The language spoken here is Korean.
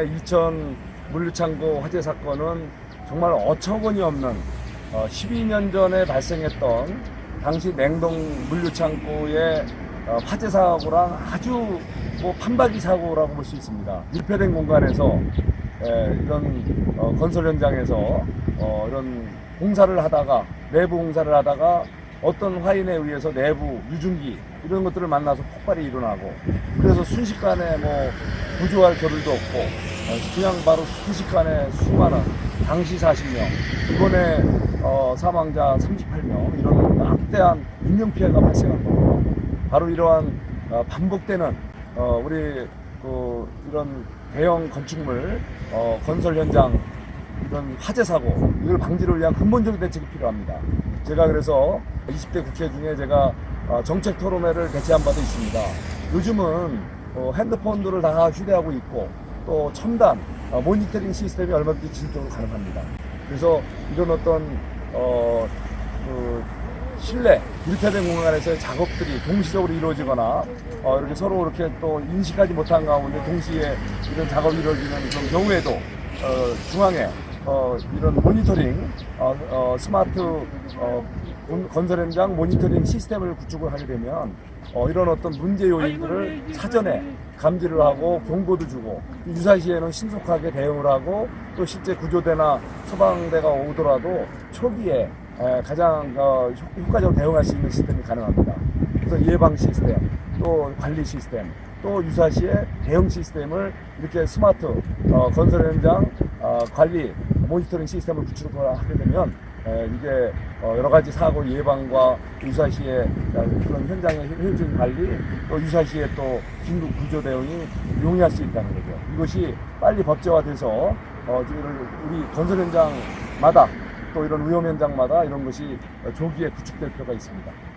이번에 이천 물류창고 화재 사건은 정말 어처구니 없는 12년 전에 발생했던 당시 냉동 물류창고의 어, 화재 사고랑 아주 뭐 판박이 사고라고 볼 수 있습니다. 밀폐된 공간에서 에, 이런 어, 건설 현장에서 어, 이런 공사를 하다가 내부 공사를 하다가 어떤 화인에 의해서 내부 유증기 이런 것들을 만나서 폭발이 일어나고 그래서 순식간에 뭐 구조할 겨를도 없고 어, 그냥 바로 순식간에 수많은 당시 40명 이번에 어, 사망자 38명 이런 막대한 인명 피해가 발생한 겁니다. 바로 이러한 어, 반복되는 어, 우리 그 이런 대형 건축물 어, 건설 현장 이런 화재 사고 이걸 방지를 위한 근본적인 대책이 필요합니다. 제가 그래서 20대 국회 중에 제가 어, 정책 토론회를 개최한 바도 있습니다. 요즘은 어, 핸드폰들을 다 휴대하고 있고 또 첨단 어, 모니터링 시스템이 얼마든지 지속적으로 가능합니다. 그래서 이런 어떤 어, 그 실내 밀폐된 공간 에서의 작업들이 동시적으로 이루어지거나 어, 이렇게 서로 이렇게 또 인식하지 못한 가운데 동시에 이런 작업이 이루어지는 그런 경우에도 어, 중앙에 어, 이런 모니터링 어, 어, 스마트 어, 건- 건설 현장 모니터링 시스템을 구축을 하게 되면 어, 이런 어떤 문제 요인들을 사전에 감지를 하고 경고도 주고 유사시에는 신속하게 대응을 하고 또 실제 구조대나 소방대가 오더라도 초기에 에, 가장 어, 효- 효과적으로 대응할 수 있는 시스템이 가능합니다. 그래서 예방 시스템, 또 관리 시스템, 또 유사시에 대응 시스템을 이렇게 스마트 어, 건설 현장 어, 관리 모니터링 시스템을 구축을 하게 되면 에, 이게 어, 여러 가지 사고 예방과 유사시에 어, 그런 현장의 효율적인 관리 또 유사시에 또 긴급 구조 대응이 용이할 수 있다는 거죠. 이것이 빨리 법제화돼서 어, 우리 건설 현장마다 또 이런 위험 현장마다 이런 것이 조기에 구축될 필요가 있습니다.